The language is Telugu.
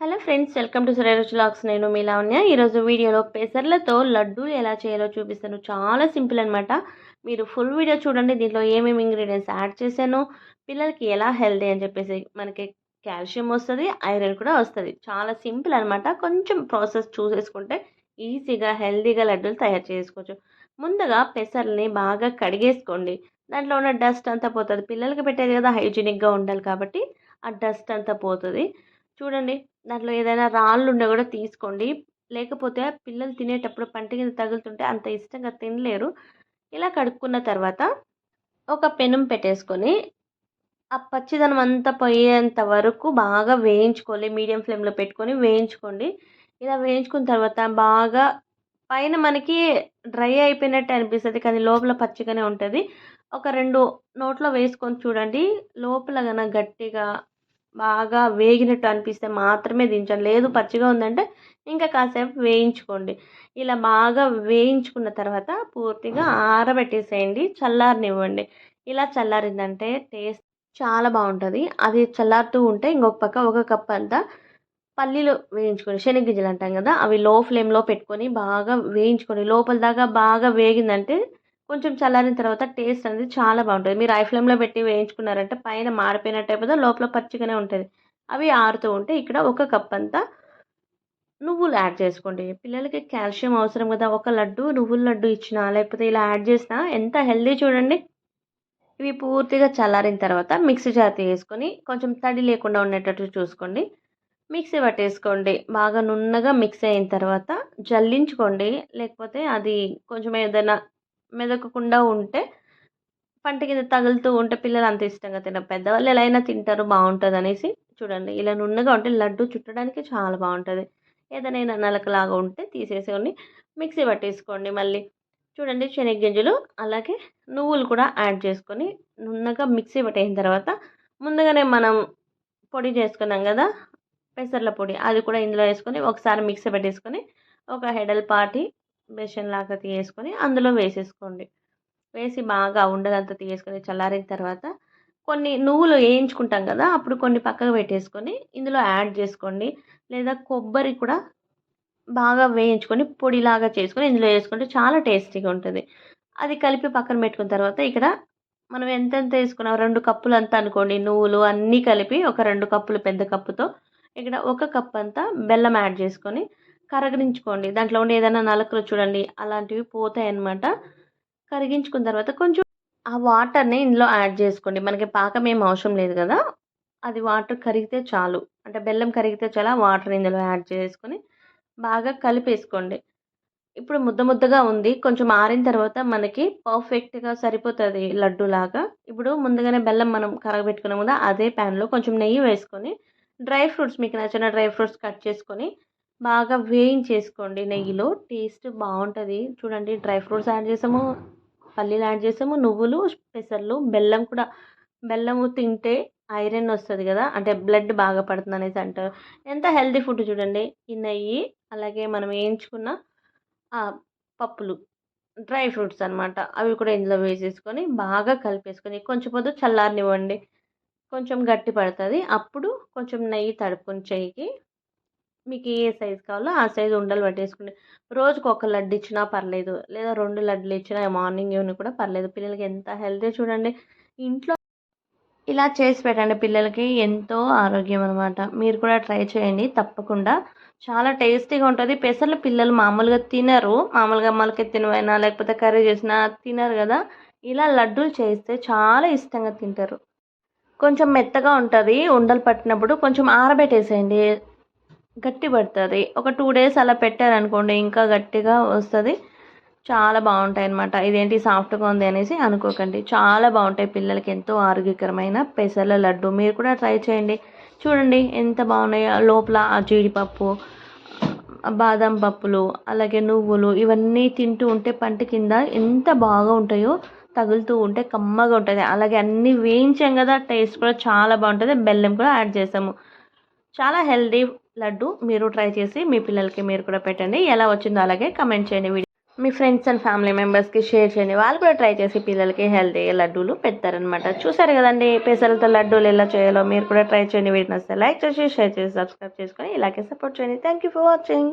Hello friends welcome to Suresh lakhs నేను మీ లావణ్య. ఈరోజు వీడియోలో పెసర్లతో లడ్డూలు ఎలా చేయాలో చూపిస్తాను. చాలా సింపుల్ అనమాట మీరు ఫుల్ వీడియో చూడండి దీంట్లో ఏమేమి ఇంగ్రీడియంట్స్ యాడ్ చేశాను పిల్లలకి ఎలా హెల్దీ అని చెప్పేసి మనకి కాల్షియం వస్తుంది ఐరన్ కూడా వస్తుంది. చాలా సింపుల్ అనమాట కొంచెం ప్రాసెస్ చూసేసుకుంటే ఈజీగా హెల్దీగా లడ్డూలు తయారు చేసుకోవచ్చు. ముందుగా పెసర్ని బాగా కడిగేసుకోండి. దాంట్లో ఉన్న డస్ట్ అంతా పోతుంది. పిల్లలకి పెట్టేది కదా హైజీనిక్గా ఉండాలి కాబట్టి ఆ డస్ట్ అంతా పోతుంది. చూడండి దాంట్లో ఏదైనా రాళ్ళు ఉన్నా కూడా తీసుకోండి. లేకపోతే పిల్లలు తినేటప్పుడు పంట కింద తగులుతుంటే అంత ఇష్టంగా తినలేరు. ఇలా కడుక్కున్న తర్వాత ఒక పెనం పెట్టేసుకొని ఆ పచ్చిదనం అంతా పోయేంత వరకు బాగా వేయించుకోవాలి. మీడియం ఫ్లేమ్లో పెట్టుకొని వేయించుకోండి. ఇలా వేయించుకున్న తర్వాత బాగా పైన మనకి డ్రై అయిపోయినట్టు అనిపిస్తుంది కానీ లోపల పచ్చిగానే ఉంటుంది. ఒక రెండు నోట్లో వేసుకొని చూడండి. లోపల కన గట్టిగా బాగా వేగినట్టు అనిపిస్తే మాత్రమే దించండి లేదు పచ్చిగా ఉందంటే ఇంకా కాసేపు వేయించుకోండి. ఇలా బాగా వేయించుకున్న తర్వాత పూర్తిగా ఆరబెట్టేసేయండి. చల్లారనివ్వండి. ఇలా చల్లారిందంటే టేస్ట్ చాలా బాగుంటుంది. అది చల్లారుతూ ఉంటే ఇంకొక పక్క ఒక కప్ అంతా పల్లీలు వేయించుకొని శనగగింజలు అంటాం కదా అవి లో ఫ్లేమ్లో పెట్టుకొని బాగా వేయించుకొని లోపల దాకా బాగా వేగిందంటే కొంచెం చల్లారిన తర్వాత టేస్ట్ అనేది చాలా బాగుంటుంది. మీరు ఐ ఫ్లేమ్లో పెట్టి వేయించుకున్నారంటే పైన మాడిపోయినట్టు అయిపోతే లోపల పచ్చిగానే ఉంటుంది. అవి ఆరుతూ ఉంటే ఇక్కడ ఒక కప్ అంతా నువ్వులు యాడ్ చేసుకోండి. పిల్లలకి కాల్షియం అవసరం కదా ఒక లడ్డు నువ్వుల లడ్డు ఇచ్చినా లేకపోతే ఇలా యాడ్ చేసినా ఎంత హెల్దీ చూడండి. ఇవి పూర్తిగా చల్లారిన తర్వాత మిక్సీ జాతి వేసుకొని కొంచెం తడి లేకుండా ఉండేటట్టు చూసుకోండి. మిక్సీ పట్టేసుకోండి. బాగా నున్నగా మిక్స్ అయిన తర్వాత జల్లించుకోండి. లేకపోతే అది కొంచెం ఏదైనా మెదకకుండా ఉంటే పంట కింద తగులుతూ ఉంటే పిల్లలు అంత ఇష్టంగా తినరు. పెద్దవాళ్ళు ఎలా అయినా తింటారు బాగుంటుంది అనేసి చూడండి. ఇలా నున్నగా ఉంటే లడ్డు చుట్టడానికి చాలా బాగుంటుంది. ఏదైనా నలకలాగా ఉంటే తీసేసుకొని మిక్సీ పట్టేసుకోండి మళ్ళీ. చూడండి శనగగింజలు అలాగే నువ్వులు కూడా యాడ్ చేసుకొని నున్నగా మిక్సీ పట్టేసిన తర్వాత ముందుగానే మనం పొడి చేసుకున్నాం కదా పెసర్ల పొడి అది కూడా ఇందులో వేసుకొని ఒకసారి మిక్సీ పెట్టేసుకొని ఒక హెడల్ పాటి బేషన్ లాగా తీసుకొని అందులో వేసేసుకోండి. వేసి బాగా ఉండదంతా తీసుకొని చల్లారిన తర్వాత కొన్ని నువ్వులు వేయించుకుంటాం కదా అప్పుడు కొన్ని పక్కకు పెట్టేసుకొని ఇందులో యాడ్ చేసుకోండి. లేదా కొబ్బరి కూడా బాగా వేయించుకొని పొడిలాగా చేసుకొని ఇందులో వేసుకుంటే చాలా టేస్టీగా ఉంటుంది. అది కలిపి పక్కన పెట్టుకున్న తర్వాత ఇక్కడ మనం ఎంతెంత వేసుకున్నాం? రెండు కప్పులు అంతా అనుకోండి. నువ్వులు అన్నీ కలిపి ఒక రెండు కప్పులు పెద్ద కప్పుతో ఇక్కడ ఒక కప్ అంతా బెల్లం యాడ్ చేసుకొని కరగడించుకోండి దాంట్లో ఉండే ఏదైనా నలకలు చూడండి అలాంటివి పోతాయి అన్నమాట కరిగించుకున్న తర్వాత కొంచెం ఆ వాటర్ని ఇందులో యాడ్ చేసుకోండి. మనకి పాకం ఏం అవసరం లేదు కదా. అది వాటర్ కరిగితే చాలు. అంటే బెల్లం కరిగితే చాలా వాటర్ ఇందులో యాడ్ చేసుకొని బాగా కలిపేసుకోండి. ఇప్పుడు ముద్ద ముద్దగా ఉంది. కొంచెం ఆరిన తర్వాత మనకి పర్ఫెక్ట్గా సరిపోతుంది లడ్డు లాగా ఇప్పుడు ముందుగానే బెల్లం మనం కరగబెట్టుకున్నాం కదా అదే ప్యాన్లో కొంచెం నెయ్యి వేసుకొని డ్రై ఫ్రూట్స్ మీకు నచ్చిన డ్రై ఫ్రూట్స్ కట్ చేసుకొని బాగా వేయించేసుకోండి నెయ్యిలో. టేస్ట్ బాగుంటుంది. చూడండి డ్రై ఫ్రూట్స్ యాడ్ చేసాము పల్లీలు యాడ్ చేసాము నువ్వులు పెసర్లు బెల్లం కూడా. బెల్లము తింటే ఐరన్ వస్తుంది కదా అంటే బ్లడ్ బాగా పడుతుంది అనేసి అంటారు. ఎంత హెల్దీ ఫుడ్ చూడండి ఈ నెయ్యి అలాగే మనం వేయించుకున్న పప్పులు డ్రై ఫ్రూట్స్ అనమాట అవి కూడా ఇందులో వేసేసుకొని బాగా కలిపేసుకొని కొంచెం పొద్దు చల్లారనివ్వండి కొంచెం గట్టి పడుతుంది. అప్పుడు కొంచెం నెయ్యి తడుపుకొని చెయ్యికి మీకు ఏ సైజు కావాలో ఆ సైజు ఉండలు పట్టేసుకోండి రోజుకు ఒక లడ్డు ఇచ్చినా పర్లేదు లేదా రెండు లడ్డులు ఇచ్చినా మార్నింగ్ ఈవినింగ్ కూడా పర్లేదు. పిల్లలకి ఎంత హెల్తీ చూడండి. ఇంట్లో ఇలా చేసి పెట్టండి పిల్లలకి ఎంతో ఆరోగ్యం అనమాట మీరు కూడా ట్రై చేయండి తప్పకుండా. చాలా టేస్టీగా ఉంటుంది. పెసర్లు పిల్లలు మామూలుగా తినరు. మామూలుగా మొలకెత్తి తినవైనా లేకపోతే కర్రీ చేసినా తినరు కదా. ఇలా లడ్డూలు చేస్తే చాలా ఇష్టంగా తింటారు. కొంచెం మెత్తగా ఉంటుంది. ఉండలు పట్టినప్పుడు కొంచెం ఆరబెట్టేసేయండి. గట్టి పడుతుంది ఒక టూ డేస్ అలా పెట్టారనుకోండి ఇంకా గట్టిగా వస్తుంది. చాలా బాగుంటాయి అనమాట ఇదేంటి సాఫ్ట్గా ఉంది అనేసి అనుకోకండి. చాలా బాగుంటాయి పిల్లలకి ఎంతో ఆరోగ్యకరమైన పెసర్ల లడ్డు. మీరు కూడా ట్రై చేయండి. చూడండి ఎంత బాగున్నాయో. లోపల ఆ జీడిపప్పు బాదం పప్పులు అలాగే నువ్వులు ఇవన్నీ తింటూ ఉంటే పంట కింద ఎంత బాగా ఉంటాయో తగులుతూ ఉంటే కమ్మగా ఉంటుంది. అలాగే అన్నీ వేయించాం కదా టేస్ట్ కూడా చాలా బాగుంటుంది. బెల్లం కూడా యాడ్ చేసాము. చాలా హెల్దీ లడ్డు మీరు ట్రై చేసి మీ పిల్లలకి మీరు కూడా పెట్టండి. ఎలా వచ్చిందో అలాగే కమెంట్ చేయండి మీ ఫ్రెండ్స్ అండ్ ఫ్యామిలీ మెంబర్స్కి షేర్ చేయండి. వాళ్ళు కూడా ట్రై చేసి పిల్లలకి హెల్తీ లడ్డూలు పెడతారనమాట చూసారు కదండి పెసలతో లడ్డూలు ఎలా చేయాలో మీరు కూడా ట్రై చేయండి. వీడియో నచ్చితే లైక్ చేసి షేర్ చేసి సబ్స్క్రైబ్ చేసుకొని ఇలాగే సపోర్ట్ చేయండి. Thank you for watching